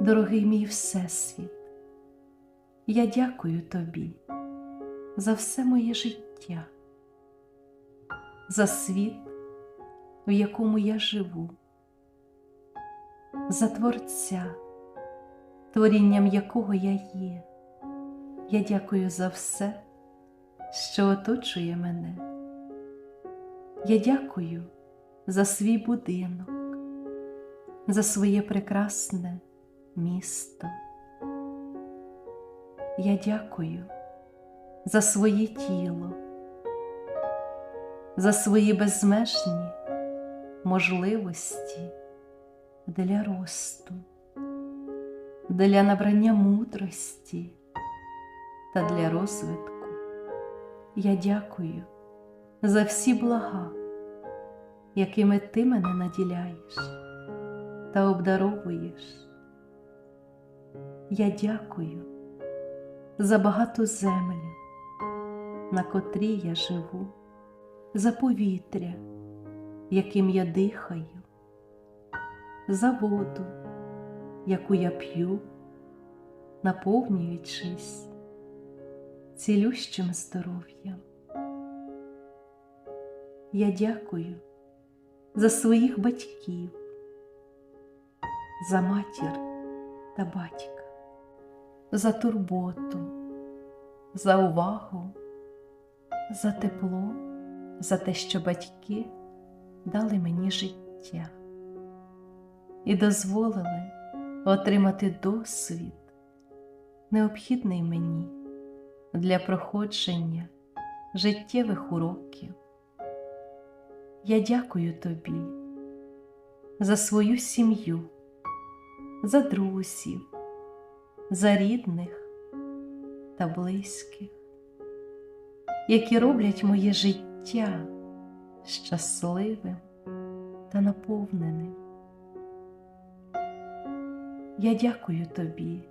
дорогий мій Всесвіт, я дякую тобі за все моє життя, за світ, в якому я живу, за Творця, творінням якого я є. Я дякую за все, що оточує мене. Я дякую за свій будинок, за своє прекрасне місто. Я дякую за своє тіло, за свої безмежні можливості для росту, для набрання мудрості та для розвитку. Я дякую за всі блага, якими ти мене наділяєш та обдаровуєш. Я дякую за багату землю, на котрій я живу, за повітря, яким я дихаю, за воду, яку я п'ю, наповнюючись цілющим здоров'ям. Я дякую за своїх батьків, за матір та батька, за турботу, за увагу, за тепло, за те, що батьки дали мені життя і дозволили отримати досвід, необхідний мені для проходження життєвих уроків. Я дякую тобі за свою сім'ю, за друзів, за рідних та близьких, які роблять моє життя щасливим та наповненим. Я дякую тобі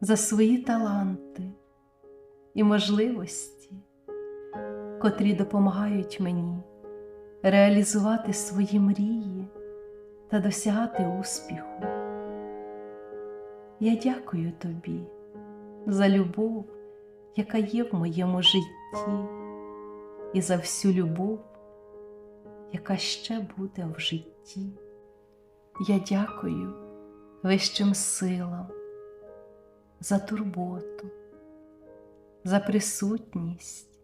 за свої таланти і можливості, котрі допомагають мені реалізувати свої мрії та досягати успіху. Я дякую тобі за любов, яка є в моєму житті, і за всю любов, яка ще буде в житті. Я дякую вищим силам за турботу, за присутність,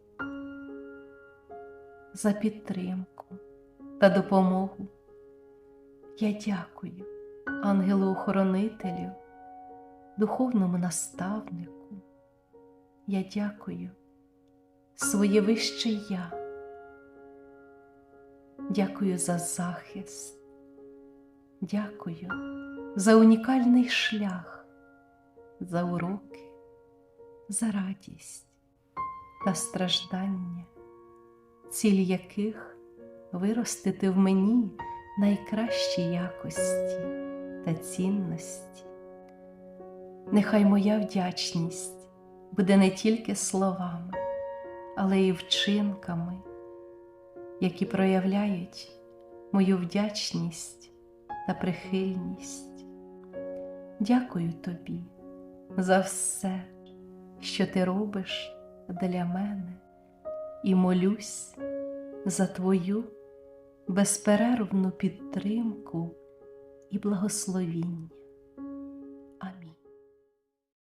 за підтримку та допомогу. Я дякую ангелу-охоронителю, духовному наставнику. Я дякую своє вище я. Дякую за захист. Дякую за унікальний шлях, за уроки, за радість та страждання, ціль яких виростити в мені найкращі якості та цінності. Нехай моя вдячність буде не тільки словами, але й вчинками, які проявляють мою вдячність та прихильність. Дякую тобі за все, що ти робиш для мене, і молюсь за твою безперервну підтримку і благословіння.